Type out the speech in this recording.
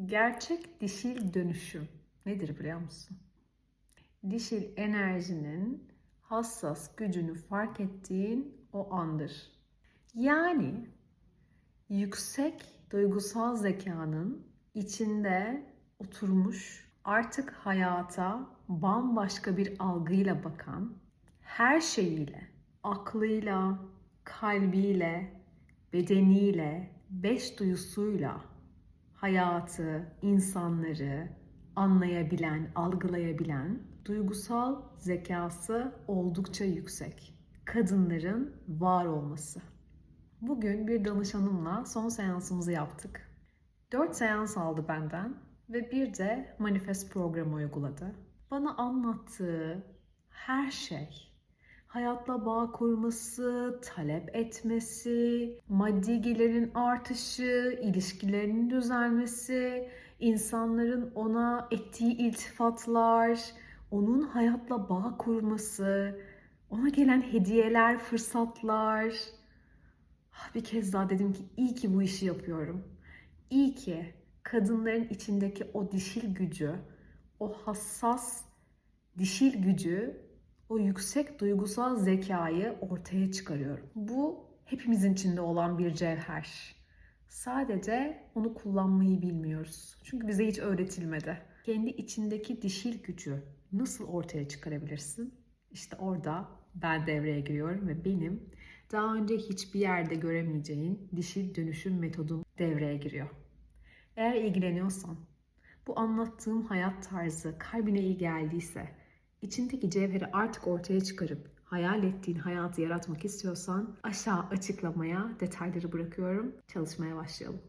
Gerçek dişil dönüşüm nedir biliyor musun? Dişil enerjinin hassas gücünü fark ettiğin o andır. Yani yüksek duygusal zekanın içinde oturmuş artık hayata bambaşka bir algıyla bakan, her şeyiyle, aklıyla, kalbiyle, bedeniyle, beş duyusuyla hayatı, insanları anlayabilen, algılayabilen duygusal zekası oldukça yüksek. Kadınların var olması. Bugün bir danışanımla son seansımızı yaptık. 4 seans aldı benden ve bir de manifest programı uyguladı. Bana anlattığı her şey, hayatla bağ kurması, talep etmesi, maddi gelirin artışı, ilişkilerinin düzelmesi, insanların ona ettiği iltifatlar, onun hayatla bağ kurması, ona gelen hediyeler, fırsatlar. Ah, Bir kez daha dedim ki iyi ki bu işi yapıyorum. İyi ki kadınların içindeki o dişil gücü, o hassas dişil gücü, o yüksek duygusal zekayı ortaya çıkarıyorum. Bu hepimizin içinde olan bir cevher. Sadece onu kullanmayı bilmiyoruz. Çünkü bize hiç öğretilmedi. Kendi içindeki dişil gücü nasıl ortaya çıkarabilirsin? İşte orada ben devreye giriyorum ve benim daha önce hiçbir yerde göremeyeceğin dişil dönüşüm metodum devreye giriyor. Eğer ilgileniyorsan, bu anlattığım hayat tarzı kalbine iyi geldiyse, içindeki cevheri artık ortaya çıkarıp hayal ettiğin hayatı yaratmak istiyorsan aşağı açıklamaya detayları bırakıyorum. Çalışmaya başlayalım.